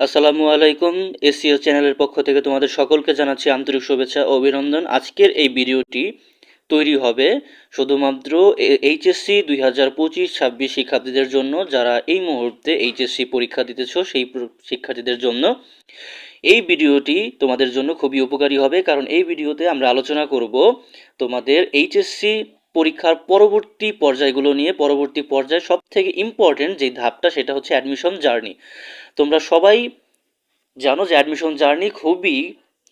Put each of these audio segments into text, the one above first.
আসসালামু আলাইকুম এসিও চ্যানেলের পক্ষ থেকে তোমাদের সকলকে জানাচ্ছি আন্তরিক শুভেচ্ছা ও অভিনন্দন। আজকের এই ভিডিওটি তৈরি হবে শুধুমাত্র এইচএসসি দুই হাজার পঁচিশ ছাব্বিশ শিক্ষার্থীদের জন্য, যারা এই মুহূর্তে এইচএসসি পরীক্ষা দিতেছ সেই শিক্ষার্থীদের জন্য। এই ভিডিওটি তোমাদের জন্য খুবই উপকারী হবে, কারণ এই ভিডিওতে আমরা আলোচনা করব তোমাদের এইচএসসি পরীক্ষার পরবর্তী পর্যায়গুলো নিয়ে পরবর্তী পর্যায়ে সব থেকে ইম্পর্টেন্ট যে ধাপটা সেটা হচ্ছে অ্যাডমিশন জার্নি তোমরা সবাই জানো যে অ্যাডমিশন জার্নি খুবই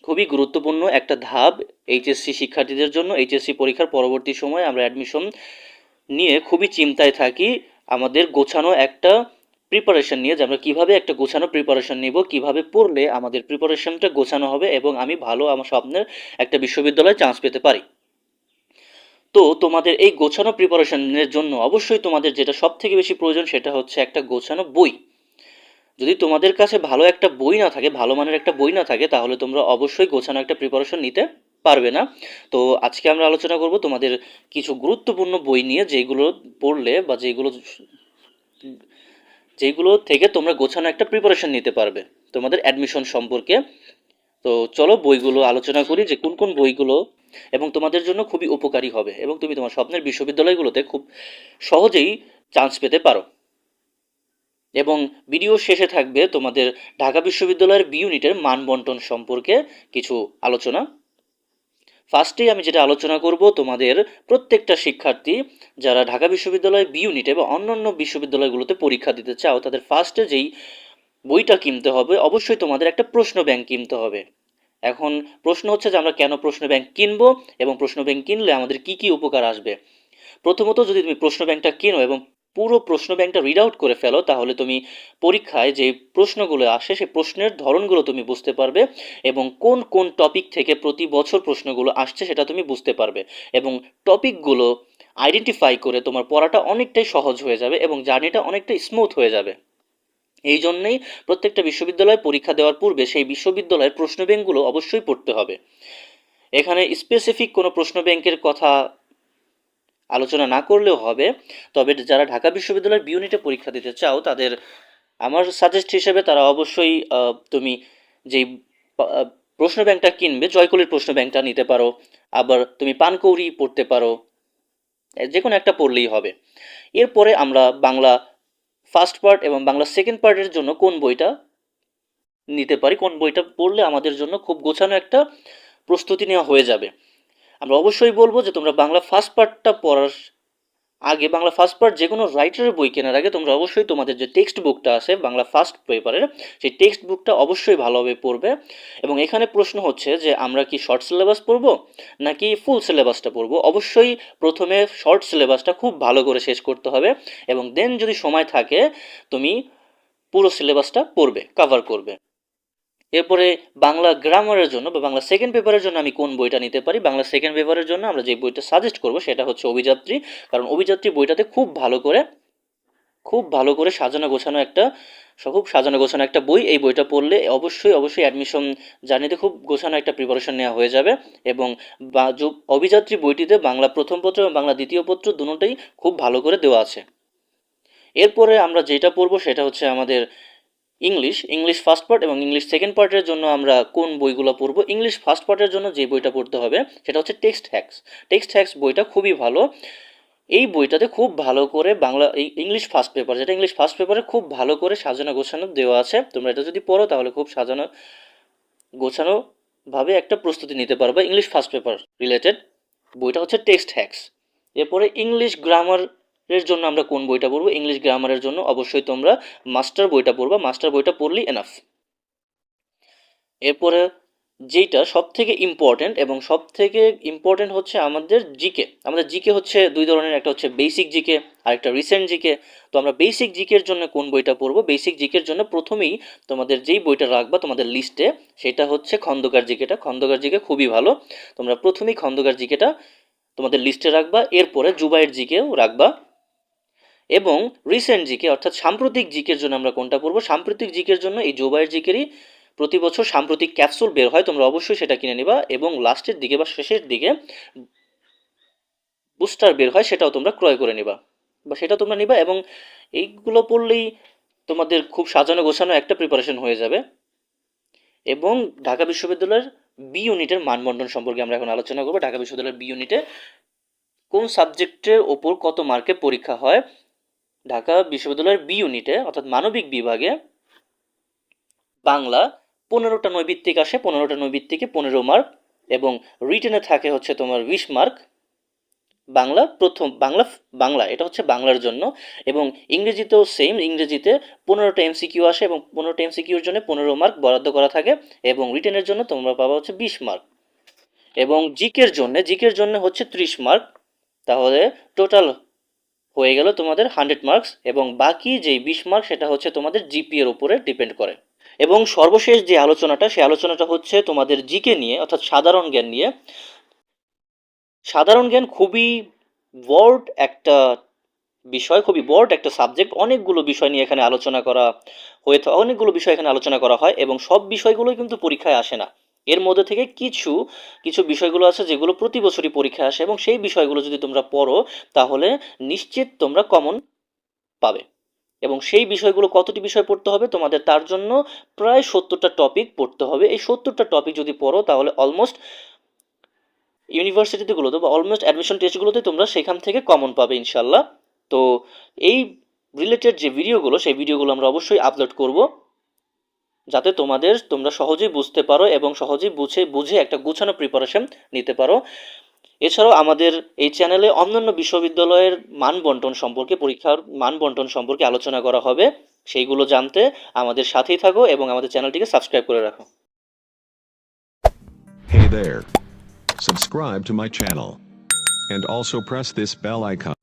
খুবই গুরুত্বপূর্ণ একটা ধাপ এইচএসসি শিক্ষার্থীদের জন্য। এইচএসসি পরীক্ষার পরবর্তী সময়ে আমরা অ্যাডমিশন নিয়ে খুবই চিন্তায় থাকি আমাদের গোছানো একটা প্রিপারেশন নিয়ে যে আমরা কীভাবে একটা গোছানো প্রিপারেশন নিব, কীভাবে পড়লে আমাদের প্রিপারেশনটা গোছানো হবে এবং আমি ভালো আমার স্বপ্নের একটা বিশ্ববিদ্যালয়ে চান্স পেতে পারি। তো তোমাদের এই গোছানো প্রিপারেশনের জন্য অবশ্যই তোমাদের যেটা সব থেকে বেশি প্রয়োজন সেটা হচ্ছে একটা গোছানো বই। যদি তোমাদের কাছে ভালো একটা বই না থাকে, ভালো মানের একটা বই না থাকে, তাহলে তোমরা অবশ্যই গোছানো একটা প্রিপারেশন নিতে পারবে না। তো আজকে আমরা আলোচনা করব তোমাদের কিছু গুরুত্বপূর্ণ বই নিয়ে, যেগুলো পড়লে বা যেগুলো যেগুলো থেকে তোমরা গোছানো একটা প্রিপারেশন নিতে পারবে তোমাদের অ্যাডমিশন সম্পর্কে। তো চলো বইগুলো আলোচনা করি যে কোন কোন বইগুলো এবং তোমাদের জন্য খুবই উপকারী হবে এবং তুমি তোমার স্বপ্নের বিশ্ববিদ্যালয়গুলোতে খুব সহজেই চান্স পেতে পারো। এবং ভিডিও শেষে থাকবে তোমাদের ঢাকা বিশ্ববিদ্যালয়ের বি ইউনিটের মান বন্টন সম্পর্কে কিছু আলোচনা। ফার্স্টেই আমি যেটা আলোচনা করব, তোমাদের প্রত্যেকটা শিক্ষার্থী যারা ঢাকা বিশ্ববিদ্যালয় বি ইউনিটে বা অন্যান্য বিশ্ববিদ্যালয়গুলোতে পরীক্ষা দিতে চাও, তাদের ফার্স্টে যেই বইটা কিনতে হবে, অবশ্যই তোমাদের একটা প্রশ্ন ব্যাংক কিনতে হবে। এখন প্রশ্ন হচ্ছে যে আমরা কেন প্রশ্ন ব্যাংক কিনবো এবং প্রশ্ন ব্যাংক কিনলে আমাদের কি কি উপকার আসবে? প্রথমত যদি তুমি প্রশ্ন ব্যাংকটা কিনো এবং পুরো প্রশ্ন ব্যাংকটা রিড আউট করে ফেলো, তাহলে তুমি পরীক্ষায় যে প্রশ্নগুলো আসে সেই প্রশ্নের ধরনগুলো তুমি বুঝতে পারবে এবং কোন কোন টপিক থেকে প্রতি বছর প্রশ্নগুলো আসছে সেটা তুমি বুঝতে পারবে এবং টপিকগুলো আইডেন্টিফাই করে তোমার পড়াটা অনেকটাই সহজ হয়ে যাবে এবং জার্নিটা অনেকটাই স্মুথ হয়ে যাবে। এই জন্যেই প্রত্যেকটা বিশ্ববিদ্যালয়ে পরীক্ষা দেওয়ার পূর্বে সেই বিশ্ববিদ্যালয়ের প্রশ্ন ব্যাংকগুলো অবশ্যই পড়তে হবে। এখানে স্পেসিফিক কোনো প্রশ্ন ব্যাংকের কথা আলোচনা না করলেও হবে, তবে যারা ঢাকা বিশ্ববিদ্যালয়ের বি ইউনিটে পরীক্ষা দিতে চাও, তাদের আমার সাজেস্ট হিসেবে তারা অবশ্যই তুমি যেই প্রশ্ন ব্যাংকটা কিনবে, জয়কলির প্রশ্ন ব্যাংকটা নিতে পারো, আবার তুমি পানকৌড়ি পড়তে পারো যে কোনো একটা পড়লেই হবে। এরপরে আমরা বাংলা ফার্স্ট পার্ট এবং বাংলা সেকেন্ড পার্টের জন্য কোন বইটা নিতে পারি, কোন বইটা পড়লে আমাদের জন্য খুব গোছানো একটা প্রস্তুতি নেওয়া হয়ে যাবে। আমরা অবশ্যই বলব যে তোমরা বাংলা ফার্স্ট পার্টটা পড়ার আগে বাংলা ফার্স্ট পার্ট যে কোনো রাইটারের বই কেনার আগে তোমরা অবশ্যই তোমাদের যে টেক্সট বুকটা আছে বাংলা ফার্স্ট পেপারের সেই টেক্সট বুকটা অবশ্যই ভালোভাবে পড়বে। এবং এখানে প্রশ্ন হচ্ছে যে, আমরা কি শর্ট সিলেবাস পড়ব নাকি ফুল সিলেবাসটা পড়ব? অবশ্যই প্রথমে শর্ট সিলেবাসটা খুব ভালো করে শেষ করতে হবে এবং দেন যদি সময় থাকে, তুমি পুরো সিলেবাসটা পড়বে কভার করবে। এরপরে বাংলা গ্রামারের জন্য বা বাংলা সেকেন্ড পেপারের জন্য আমি কোন বইটা নিতে পারি? বাংলা সেকেন্ড পেপারের জন্য আমরা যে বইটা সাজেস্ট করব সেটা হচ্ছে অভিযাত্রী। কারণ অভিযাত্রী বইটাতে খুব ভালো করে, খুব ভালো করে সাজানো গোছানো একটা, খুব সাজানো গোছানো একটা বই এই বইটা পড়লে অবশ্যই অবশ্যই অ্যাডমিশন জার্নিতে খুব গোছানো একটা প্রিপারেশন নেওয়া হয়ে যাবে। এবং অভিযাত্রী বইটিতে বাংলা প্রথম পত্র এবং বাংলা দ্বিতীয় পত্র দুটোই খুব ভালো করে দেওয়া আছে। এরপরে আমরা যেটা পড়ব সেটা হচ্ছে আমাদের ইংলিশ ইংলিশ ফার্স্ট পার্ট এবং ইংলিশ সেকেন্ড পার্টের জন্য আমরা কোন বইগুলো পড়ব? ইংলিশ ফার্স্ট পার্টের জন্য যে বইটা পড়তে হবে, সেটা হচ্ছে টেক্সট হ্যাক্স টেক্সট হ্যাক্স বইটা খুবই ভালো। এই বইটাতে খুব ভালো করে বাংলা, এই ইংলিশ ফার্স্ট পেপার যেটা ইংলিশ ফার্স্ট পেপারে খুব ভালো করে সাজানো গোছানো দেওয়া আছে। তোমরা এটা যদি পড়ো, তাহলে খুব সাজানো, গোছানো ভাবে একটা প্রস্তুতি নিতে পারবে ইংলিশ ফার্স্ট পেপার রিলেটেড বইটা হচ্ছে টেক্সট হ্যাক্স এরপরে ইংলিশ গ্রামারের জন্য আমরা কোন বইটা পড়ব? ইংলিশ গ্রামারের জন্য অবশ্যই তোমরা মাস্টার বইটা পড়বা। মাস্টার বইটা পড়লেই এনাফ এরপরে যেইটা সব থেকে ইম্পর্ট্যান্ট এবং সব থেকে ইম্পর্ট্যান্ট হচ্ছে আমাদের জিকে আমাদের জিকে হচ্ছে দুই ধরনের, একটা হচ্ছে বেসিক জিকে আর একটা রিসেন্ট জিকে তো আমরা বেসিক জিকের জন্য কোন বইটা পড়ব? বেসিক জিকের জন্য প্রথমেই তোমাদের যেই বইটা রাখবা তোমাদের লিস্টে সেটা হচ্ছে খন্দকার জিকেটা খন্দকার জিকে খুবই ভালো। তোমরা প্রথমেই খন্দকার জিকেটা তোমাদের লিস্টে রাখবা। এরপরে জুবাইয়ের জিকেও রাখবা। এবং রিসেন্ট জিকে অর্থাৎ সাম্প্রতিক জিকের জন্য আমরা কোনটা পড়ব? সাম্প্রতিক জিকের জন্য এই জুবাইয়ের জিকেরই প্রতি বছর সাম্প্রতিক ক্যাপসুল বের হয়, তোমরা অবশ্যই সেটা কিনে নিবা এবং লাস্টের দিকে বা শেষের দিকে বুস্টার বের হয়, সেটাও তোমরা ক্রয় করে নিবা বা সেটা তোমরা নিবা এবং এইগুলো পড়লেই তোমাদের খুব সাজানো গোছানো একটা প্রিপারেশন হয়ে যাবে এবং ঢাকা বিশ্ববিদ্যালয়ের বি ইউনিটের মানবন্টন সম্পর্কে আমরা এখন আলোচনা করব। ঢাকা বিশ্ববিদ্যালয়ের বি ইউনিটে কোন সাবজেক্টের ওপর কত মার্কে পরীক্ষা হয়? ঢাকা বিশ্ববিদ্যালয়ের বি ইউনিটে অর্থাৎ মানবিক বিভাগে বাংলা পনেরোটা নৈবিত্তিক আসে, পনেরোটা নৈবিত্তিকে পনেরো মার্ক এবং রিটেনে থাকে হচ্ছে তোমার বিশ মার্ক বাংলা প্রথম, বাংলা বাংলা, এটা হচ্ছে বাংলার জন্য, এবং ইংরেজিতেও সেম ইংরেজিতে পনেরোটা এমসিকিউ আসে, এবং পনেরোটা এমসিকিউর জন্য পনেরো মার্ক বরাদ্দ করা থাকে, এবং রিটেনের জন্য তোমরা পাবা হচ্ছে বিশ মার্ক এবং জিকের জন্য জিকের জন্য হচ্ছে ত্রিশ মার্ক তাহলে টোটাল হয়ে গেল তোমাদের হান্ড্রেড মার্কস এবং বাকি যেই বিশ মার্ক সেটা হচ্ছে তোমাদের জিপি এর উপরে ডিপেন্ড করে। এবং সর্বশেষ যে আলোচনাটা, সেই আলোচনাটা হচ্ছে তোমাদের জিকে নিয়ে, অর্থাৎ সাধারণ জ্ঞান নিয়ে। সাধারণ জ্ঞান খুবই বড় একটা বিষয়, খুবই বড় একটা সাবজেক্ট। অনেকগুলো বিষয় নিয়ে এখানে আলোচনা করা হয়ে অনেকগুলো বিষয় এখানে আলোচনা করা হয় এবং সব বিষয়গুলোই কিন্তু পরীক্ষায় আসে না। এর মধ্যে থেকে কিছু কিছু বিষয়গুলো আছে যেগুলো প্রতি বছরই পরীক্ষা আসে এবং সেই বিষয়গুলো যদি তোমরা পড়ো, তাহলে নিশ্চিত তোমরা কমন পাবে। এবং সেই বিষয়গুলো কতটি বিষয় পড়তে হবে, তোমাদের তার জন্য প্রায় সত্তরটা টপিক পড়তে হবে। এই সত্তরটা টপিক যদি পড়ো, তাহলে অলমোস্ট ইউনিভার্সিটিগুলোতে বা অলমোস্ট অ্যাডমিশন টেস্টগুলোতে তোমরা সেখান থেকে কমন পাবে ইনশাল্লাহ তো এই রিলেটেড যে ভিডিওগুলো সেই ভিডিওগুলো আমরা অবশ্যই আপলোড করব। যাতে তোমাদের তোমরা সহজেই বুঝতে পারো এবং সহজেই বুঝে বুঝে একটা গুছানো প্রিপারেশন নিতে পারো এছাড়াও আমাদের এই চ্যানেলে অন্যান্য বিশ্ববিদ্যালয়ের মান বন্টন সম্পর্কে, পরীক্ষার মান বন্টন সম্পর্কে আলোচনা করা হবে সেইগুলো জানতে আমাদের সাথেই থাকো এবং আমাদের চ্যানেলটিকে সাবস্ক্রাইব করে রাখো Hey there. Subscribe to my channel. And also press this bell icon.